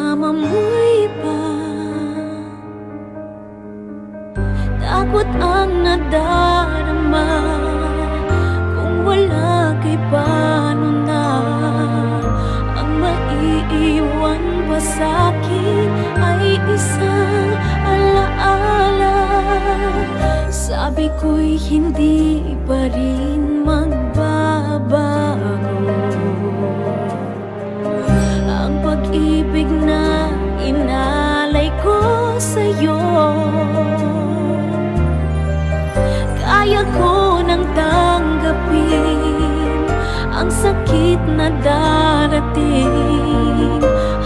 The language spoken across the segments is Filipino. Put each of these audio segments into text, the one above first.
kasama mo'y Takot ang nadarama. Kung wala kay paano na Ang maiiwan pa sa'kin ay isang alaala. Sabi ko'y hindi pa rin Ang sakit na darating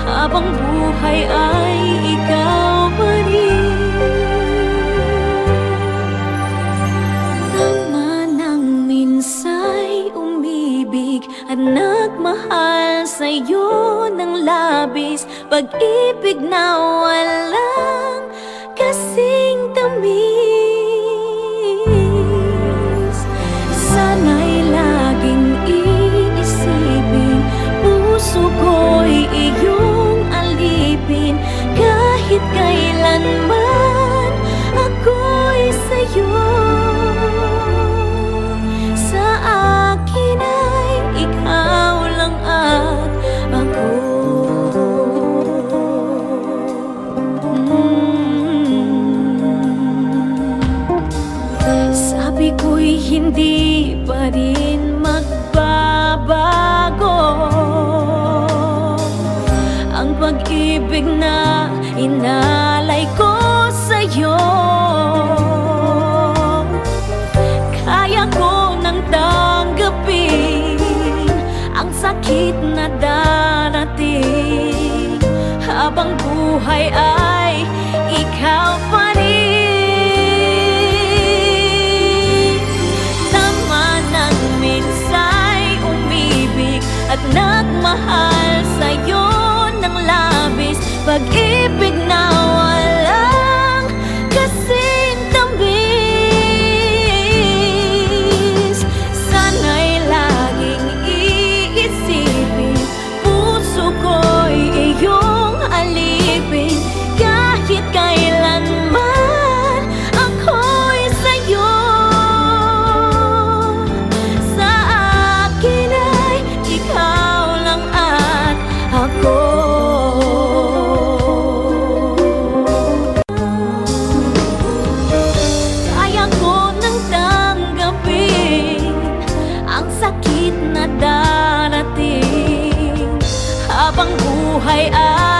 Habang buhay ay ikaw pa rin. Tama nang minsay umibig At nagmahal sa'yo ng labis Pag-ibig na walang hindi pa rin magbabago. Ang pag-ibig na inalay ko sa'yo. Kaya ko nang tanggapin Ang sakit na darating. Habang buhay ay ikaw pa rin. Tama nang minsay umibig At nagmahal sa'yo ng labis. Pag-ibig sakit na darating? Habang buhay ay